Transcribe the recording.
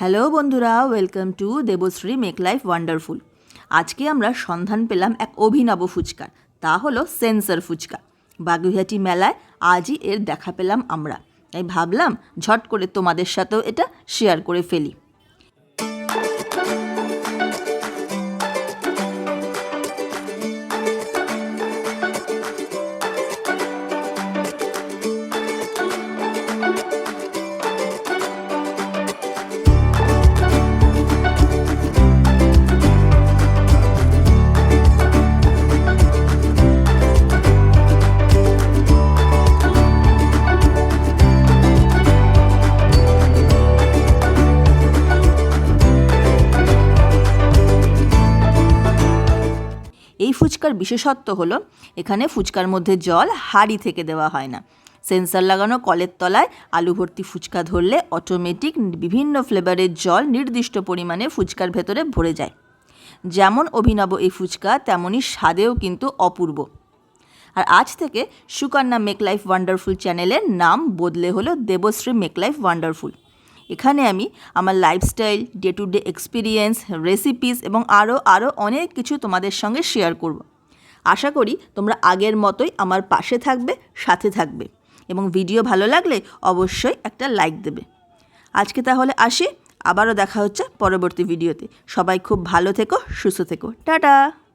Hello বন্ধুরা, welcome to Debashree make life wonderful. আজকে আমরা সন্ধান পেলাম এক অভিনব ফুচকার, তা হলো সেন্সার ফুচকা। বাগুইহাটি মেলায় আজই এর দেখা পেলাম আমরা। তাই ভাবলাম ঝট করে তোমাদের সাথেও এটা শেয়ার করে ফেলি। এই ফুচকার বিশেষত্ব হলো, এখানে ফুচকার মধ্যে জল হাঁড়ি থেকে দেওয়া হয় না। সেন্সার লাগানো কলের তলায় আলু ভর্তি ফুচকা ধরলে অটোমেটিক বিভিন্ন ফ্লেভারের জল নির্দিষ্ট পরিমাণে ফুচকার ভেতরে ভরে যায়। যেমন অভিনব এই ফুচকা তেমনই স্বাদেও কিন্তু অপূর্ব। আর আজ থেকে সুকন্যা মেক লাইফ ওয়ান্ডারফুল চ্যানেলের নাম বদলে হলো দেবশ্রী মেক লাইফ ওয়ান্ডারফুল। এখানে আমি আমার lifestyle day to day experience recipes এবং আরও আরও অনেক কিছু তোমাদের সঙ্গে শেয়ার করব। আশা করি তোমরা আগের মতোই আমার পাশে থাকবে, সাথে থাকবে এবং ভিডিও ভালো লাগলে অবশ্যই একটা লাইক দেবে। আজকে তাহলে আসি, আবারও দেখা হচ্ছে পরবর্তী ভিডিওতে সবাই খুব ভালো থেকো, সুস্থ থেকো। টাটা!